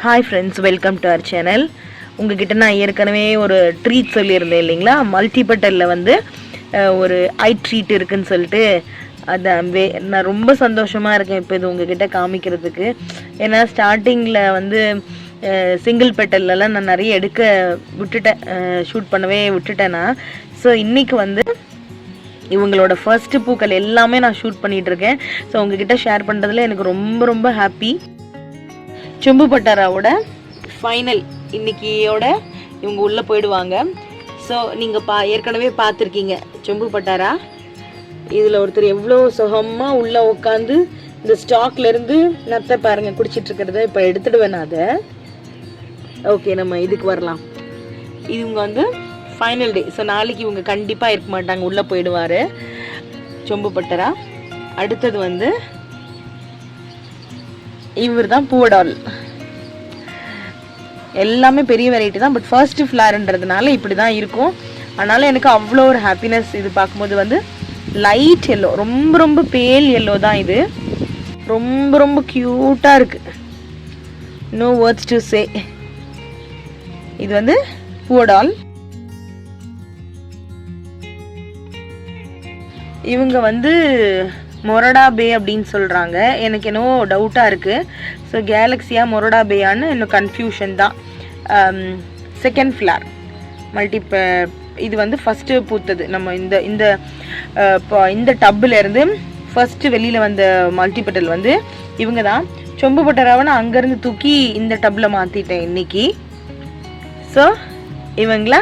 Hi friends welcome to our channel உங்ககிட்ட நான் ஏற்கனவே ஒரு ட்ரீட் சொல்லியிருந்தேன் இல்லைங்களா? மல்டிபட்டலில் வந்து ஒரு ஐ ட்ரீட் இருக்குன்னு சொல்லிட்டு அதை வே நான் ரொம்ப சந்தோஷமாக இருக்கேன் இப்போ இது உங்ககிட்ட காமிக்கிறதுக்கு. ஏன்னா ஸ்டார்டிங்கில் வந்து சிங்கிள் பெட்டல்லாம் நான் நிறைய எடுக்க விட்டுட்டேன் ஷூட் பண்ணவே விட்டுட்டேன்னா ஸோ இன்றைக்கி வந்து இவங்களோட ஃபர்ஸ்ட் பூக்கள் எல்லாமே நான் ஷூட் பண்ணிகிட்ருக்கேன் இருக்கேன். ஸோ உங்ககிட்ட ஷேர் பண்ணுறதுல எனக்கு ரொம்ப ரொம்ப ஹாப்பி செம்பு பட்டாராவோட ஃபைனல் இன்னைக்கியோட இவங்க உள்ளே போயிடுவாங்க. ஸோ நீங்கள் பா ஏற்கனவே பார்த்துருக்கீங்க. செம்பு பட்டாரா இதில் ஒருத்தர் எவ்வளோ சுகமாக உள்ளே உட்காந்து இந்த ஸ்டாக்லேருந்து நத்தை பாருங்க குடிச்சிட்ருக்கிறத இப்போ எடுத்துடுவேன் நான் அதை. ஓகே நம்ம இதுக்கு வரலாம். இவங்க வந்து ஃபைனல் டே ஸோ நாளைக்கு இவங்க கண்டிப்பாக இருக்க மாட்டாங்க உள்ளே போயிடுவார். சொம்பு பட்டரா அடுத்தது வந்து இவர் தான் பூவடால். எல்லாமே பெரிய வெரைட்டி தான் பட் ஃபர்ஸ்ட் ஃப்ளார்ன்றதுனால இப்படி தான் இருக்கும். அதனால் எனக்கு அவ்வளோ ஒரு ஹாப்பினஸ் இது பார்க்கும்போது வந்து லைட் எல்லோ ரொம்ப ரொம்ப பேல் எல்லோ தான் இது. ரொம்ப ரொம்ப க்யூட்டாக இருக்குது நோ வேர்ட்ஸ் டு சே இது வந்து பூவடால். இவங்க வந்து மொரடா பே அப்படின்னு சொல்கிறாங்க எனக்கு என்னவோ டவுட்டாக இருக்குது ஸோ கேலக்ஸியா மொரடா பேயான்னு இன்னும் கன்ஃபியூஷன் தான். செகண்ட் ஃப்ளார் மல்டிப்ப இது வந்து ஃபஸ்ட்டு பூத்தது. நம்ம இந்த இந்த இப்போ இந்த டப்புலேருந்து ஃபஸ்ட்டு வெளியில் வந்த மல்டிபட்டல் வந்து இவங்க தான். சொம்பு பட்டராவை நான் அங்கேருந்து தூக்கி இந்த டப்பில் மாற்றிட்டேன் இன்னைக்கு. ஸோ இவங்கள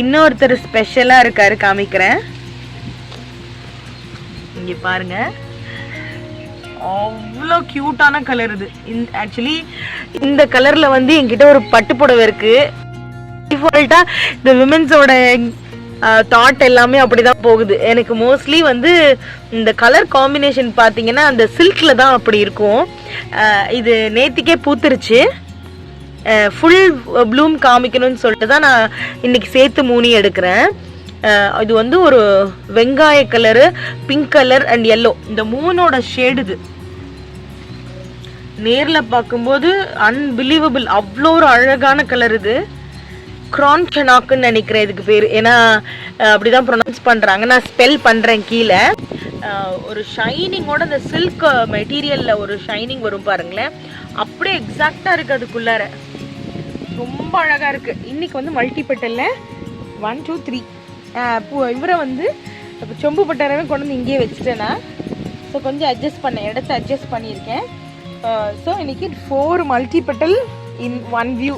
இன்னொருத்தர் ஸ்பெஷலாக இருக்காரு காமிக்கிறேன். இங்கே பாருங்க. அவ்வளோ க்யூட்டான கலர் இது. ஆக்சுவலி இந்த கலரில் வந்து என்கிட்ட ஒரு பட்டு புடவை இருக்குது டிஃபால்ட்டா இந்த விமென்ஸோட தாட் எல்லாமே அப்படிதான் போகுது. எனக்கு மோஸ்ட்லி வந்து இந்த கலர் காம்பினேஷன் பார்த்தீங்கன்னா அந்த சில்கில் தான் அப்படி இருக்கும். இது நேத்திக்கே பூத்துருச்சு. ஃபுல் ப்ளூம் காமிக்கணும்னு சொல்லிட்டு தான் நான் இன்னைக்கு சேர்த்து மூணி எடுக்கிறேன். இது வந்து ஒரு வெங்காய colour pink colour and yellow இந்த மூணோட ஷேடு இது. நேரில் பார்க்கும்போது அன்பிலீவபிள் அவ்வளோ ஒரு அழகான கலர் இது. க்ரான் செனாக்குன்னு நினைக்கிறேன் இதுக்கு பேர். ஏன்னா அப்படி தான் ப்ரொனவுன்ஸ் பண்ணுறாங்க நான் ஸ்பெல் பண்ணுறேன் கீழே. ஒரு ஷைனிங்கோட அந்த சில்க் மெட்டீரியலில் ஒரு ஷைனிங் வரும் பாருங்களேன். அப்படியே எக்ஸாக்டாக இருக்குது அதுக்குள்ளார. ரொம்ப அழகாக இருக்குது இன்றைக்கி வந்து மல்டிபெட்டலில் ஒன் டூ த்ரீ இவரை வந்து இப்போ சொம்பு பட்டாரவே கொண்டு வந்து இங்கேயே வச்சுட்டேன்னா ஸோ கொஞ்சம் அட்ஜஸ்ட் பண்ணேன். இடத்த அட்ஜஸ்ட் பண்ணியிருக்கேன். ஸோ இன்றைக்கி four multipetal in one view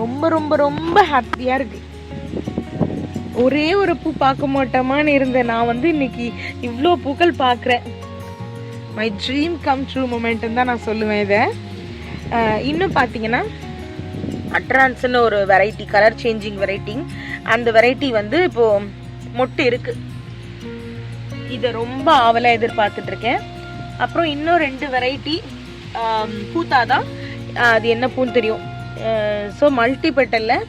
ரொம்ப ரொம்ப ரொம்ப ஹாப்பியாக இருக்குது ஒரே ஒரு பூ பார்க்க மாட்டோமான்னு இருந்தேன். நான் வந்து இன்னைக்கு இவ்வளோ பூக்கள் பார்க்குறேன். மை ட்ரீம் கம் ட்ரூ மூமெண்ட்டுன்னு தான் நான் சொல்லுவேன் இதை. இன்னும் பார்த்தீங்கன்னா அட்ரான்ஸ்னு ஒரு வெரைட்டி கலர் சேஞ்சிங் வெரைட்டிங் அந்த வெரைட்டி வந்து இப்போ மொட்டு இருக்கு. இதை ரொம்ப ஆவலாக எதிர்பார்த்துட்டு இருக்கேன் அப்புறம் இன்னும் ரெண்டு வெரைட்டி பூத்தாதான் அது என்ன பூன்னு தெரியும். So மல்டிபெட்டலில்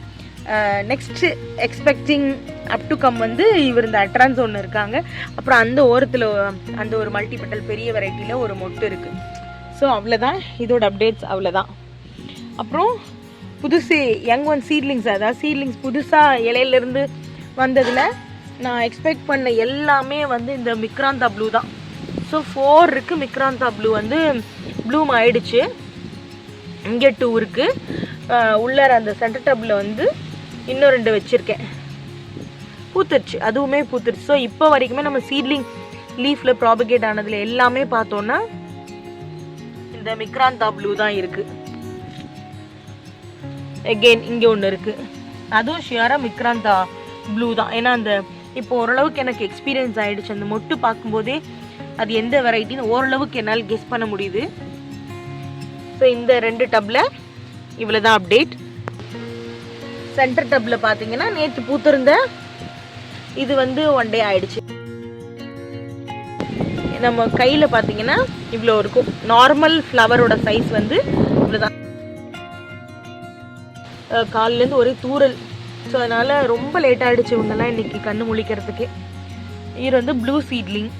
next expecting up to come வந்து இவர் இந்த அட்ரான்ஸ் ஒன்று இருக்காங்க. அப்புறம் அந்த ஓரத்தில் அந்த ஒரு மல்டிபெட்டல் பெரிய வெரைட்டியில் ஒரு மொட்டு இருக்குது ஸோ அவ்வளோதான் இதோட அப்டேட்ஸ் அவ்வளோதான் அப்புறம் புதுசு யங் ஒன் சீட்லிங்ஸ் அதாவது சீட்லிங்ஸ் புதுசாக இலையிலேருந்து வந்ததில் நான் எக்ஸ்பெக்ட் பண்ண எல்லாமே வந்து இந்த மிக்ராந்தா ப்ளூ தான். ஸோ ஃபோர் இருக்குது மிக்ராந்தா ப்ளூ வந்து ப்ளூம் ஆயிடுச்சு. இங்கே டூ இருக்குது உள்ளார அந்த சென்டர் டப்பில் வந்து இன்னும் ரெண்டு வச்சுருக்கேன். பூத்துருச்சு. அதுவுமே பூத்துருச்சு. ஸோ இப்போ வரைக்குமே நம்ம சீட்லிங் லீஃபில் ப்ராபகேட் ஆனதில் எல்லாமே பார்த்தோன்னா இந்த மிக்ராந்தா ப்ளூ தான் இருக்குது எகெயின் இங்கே ஒன்று இருக்குது அதுவும் ஷியராக விக்ராந்தா ப்ளூ தான். ஏன்னா அந்த இப்போ ஓரளவுக்கு எனக்கு எக்ஸ்பீரியன்ஸ் ஆகிடுச்சு அந்த மொட்டு பார்க்கும்போதே அது எந்த வெரைட்டின்னு ஓரளவுக்கு என்னால் கெஸ் பண்ண முடியுது. ஸோ இந்த ரெண்டு டப்பில் இவ்வளோ தான் அப்டேட் சென்டர் டப்பில் பார்த்தீங்கன்னா நேற்று பூத்திருந்த இது வந்து ஒன் டே ஆயிடுச்சு. நம்ம கையில் பார்த்தீங்கன்னா இவ்வளோ இருக்கும். நார்மல் ஃப்ளவரோட சைஸ் வந்து இவ்வளோதான் காலிலேருந்து ஒரே தூறல். ஸோ அதனால் ரொம்ப லேட் ஆகிடுச்சு இவங்கெல்லாம் இன்றைக்கி கண்ணு முழிக்கிறதுக்கு. இது வந்து ப்ளூ சீட்லிங்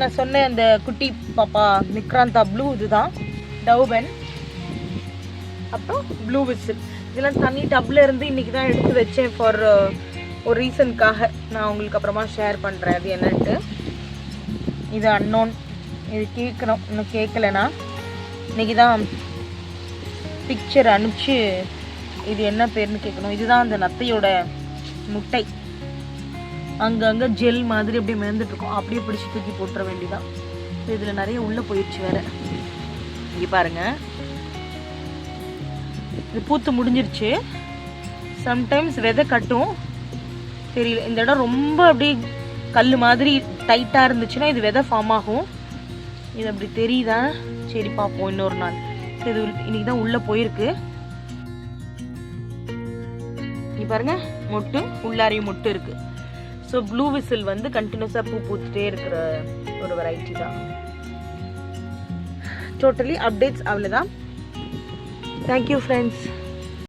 நான் சொன்ன அந்த குட்டி பாப்பா நிக்ராந்தா ப்ளூ இதுதான். டவுபன் அப்புறம் ப்ளூ விசில் இதெல்லாம் தண்ணி டப்பில் இருந்து இன்னைக்கு தான் எடுத்து வச்சேன் ஃபார் ஒரு ரீசனுக்காக நான் உங்களுக்கு அப்புறமா ஷேர் பண்ணுறேன் அது என்னன்ட்டு. இது அன்னோன் இது கேட்கணும். இன்னும் கேட்கலனா இன்னைக்கு தான் பிக்சர் அனுப்பிச்சு இது என்ன பேர்னு கேட்கணும் இதுதான் அந்த நத்தையோட முட்டை. அங்கங்கே ஜெல் மாதிரி அப்படியே மிதந்துட்டுருக்கோம் அப்படியே பிடிச்சி தூக்கி போட்டுற வேண்டியதான் இதில் நிறைய உள்ளே போயிடுச்சு வேற. இங்கே பாருங்க. இது பூத்து முடிஞ்சிருச்சு. சம்டைம்ஸ் விதை கட்டும். தெரியல. இந்த இடம் ரொம்ப அப்படியே கல் மாதிரி டைட்டாக இருந்துச்சுன்னா இது விதை ஃபார்ம் ஆகும். இது அப்படி தெரியுதா? சரி பார்ப்போம் இன்னொரு நாள். இது இன்னைக்கு தான் உள்ளே போயிருக்கு. நீ பாருங்க மொட்டு உள்ளாரையும் மொட்டு இருக்கு. ஸோ ப்ளூ விசில் வந்து கண்டினியூஸாக பூ பூத்துட்டே இருக்கிற ஒரு வெரைட்டி தான். டோட்டலி அப்டேட்ஸ் அவ்வளோதான் தேங்க்யூ ஃப்ரெண்ட்ஸ்